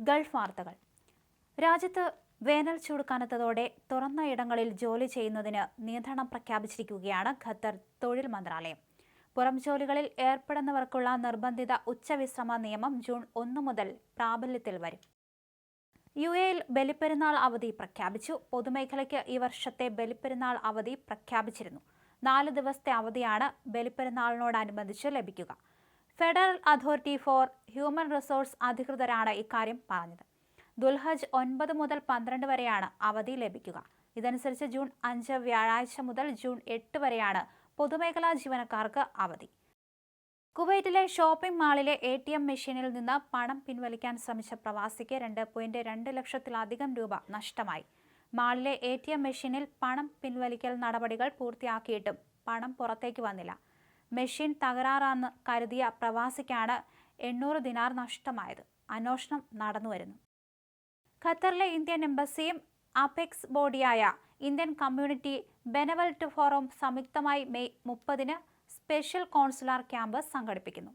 Gulf വാർത്തകൾ. രാജ്യത്ത് വേനൽ ചൂട് കനത്തതോടെ തുറന്ന ഇടങ്ങളിൽ ജോലി ചെയ്യുന്നതിന് നിയന്ത്രണം പ്രഖ്യാപിച്ചിരിക്കുകയാണ് ഖത്തർ തൊഴിൽ മന്ത്രാലയം. പുറം ജോലികളിൽ ഏർപ്പെടുന്നവർക്കുള്ള നിർബന്ധിത ഉച്ചവിശ്രമ നിയമം ജൂൺ ഒന്ന് മുതൽ പ്രാബല്യത്തിൽ വരും. യു എയിൽ ബലിപ്പെരുന്നാൾ അവധി പ്രഖ്യാപിച്ചു. പൊതുമേഖലയ്ക്ക് ഈ വർഷത്തെ ബലിപ്പെരുന്നാൾ അവധി പ്രഖ്യാപിച്ചിരുന്നു. നാല് ദിവസത്തെ അവധിയാണ് ബലിപ്പെരുന്നാളിനോടനുബന്ധിച്ച് ലഭിക്കുക. Federal authority for human resource അധികൃതരാണ് ഇക്കാര്യം പറഞ്ഞത്. ദുൽഹജ് ഒൻപത് മുതൽ പന്ത്രണ്ട് വരെയാണ് അവധി ലഭിക്കുക. ഇതനുസരിച്ച് ജൂൺ അഞ്ച് വ്യാഴാഴ്ച മുതൽ ജൂൺ എട്ട് വരെയാണ് പൊതുമേഖലാ ജീവനക്കാർക്ക് അവധി. കുവൈറ്റിലെ ഷോപ്പിംഗ് മാളിലെ എ ടി എം മെഷീനിൽ നിന്ന് പണം പിൻവലിക്കാൻ ശ്രമിച്ച പ്രവാസിക്ക് രണ്ട് പോയിന്റ് രണ്ട് ലക്ഷത്തിലധികം രൂപ നഷ്ടമായി. മാളിലെ എ ടി എം മെഷീനിൽ പണം പിൻവലിക്കൽ നടപടികൾ പൂർത്തിയാക്കിയിട്ടും പണം പുറത്തേക്ക് വന്നില്ല. മെഷീൻ തകരാറാന്ന് കരുതിയ പ്രവാസിക്കാണ് എണ്ണൂറ് ദിനാർ നഷ്ടമായത്. അന്വേഷണം നടന്നുവരുന്നു. ഖത്തറിലെ ഇന്ത്യൻ എംബസിയും അപെക്സ് ബോഡിയായ ഇന്ത്യൻ കമ്മ്യൂണിറ്റി ബെനവൽറ്റ് ഫോറം സംയുക്തമായി മെയ് മുപ്പതിന് സ്പെഷ്യൽ കോൺസുലാർ ക്യാമ്പ് സംഘടിപ്പിക്കുന്നു.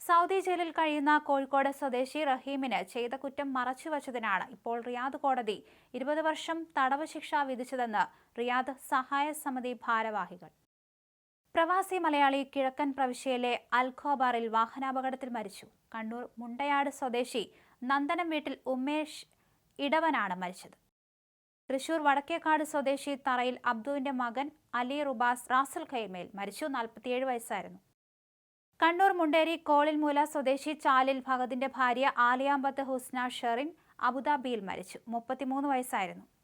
സൗദി ജയിലിൽ കഴിയുന്ന കോഴിക്കോട് സ്വദേശി റഹീമിന് ചെയ്ത കുറ്റം മറച്ചുവച്ചതിനാണ് ഇപ്പോൾ റിയാദ് കോടതി ഇരുപത് വർഷം തടവ് ശിക്ഷ വിധിച്ചതെന്ന് റിയാദ് സഹായ സമിതി ഭാരവാഹികൾ. പ്രവാസി മലയാളി കിഴക്കൻ പ്രവിശ്യയിലെ അൽഖോബാറിൽ വാഹനാപകടത്തിൽ മരിച്ചു. കണ്ണൂർ മുണ്ടയാട് സ്വദേശി നന്ദനം വീട്ടിൽ ഉമേഷ് ഇടവനാണ് മരിച്ചത്. തൃശൂർ വടക്കേക്കാട് സ്വദേശി തറയിൽ അബ്ദുവിന്റെ മകൻ അലി റുബാസ് റാസൽ ഖൈമേൽ മരിച്ചു. നാൽപ്പത്തിയേഴ് വയസ്സായിരുന്നു. കണ്ണൂർ മുണ്ടേരി കോളിൽമൂല സ്വദേശി ചാലിൽ ഭഗതിന്റെ ഭാര്യ ആലിയാമ്പത്ത് ഹുസ്ന ഷെറിൻ അബുദാബിയിൽ മരിച്ചു. മുപ്പത്തിമൂന്ന് വയസ്സായിരുന്നു.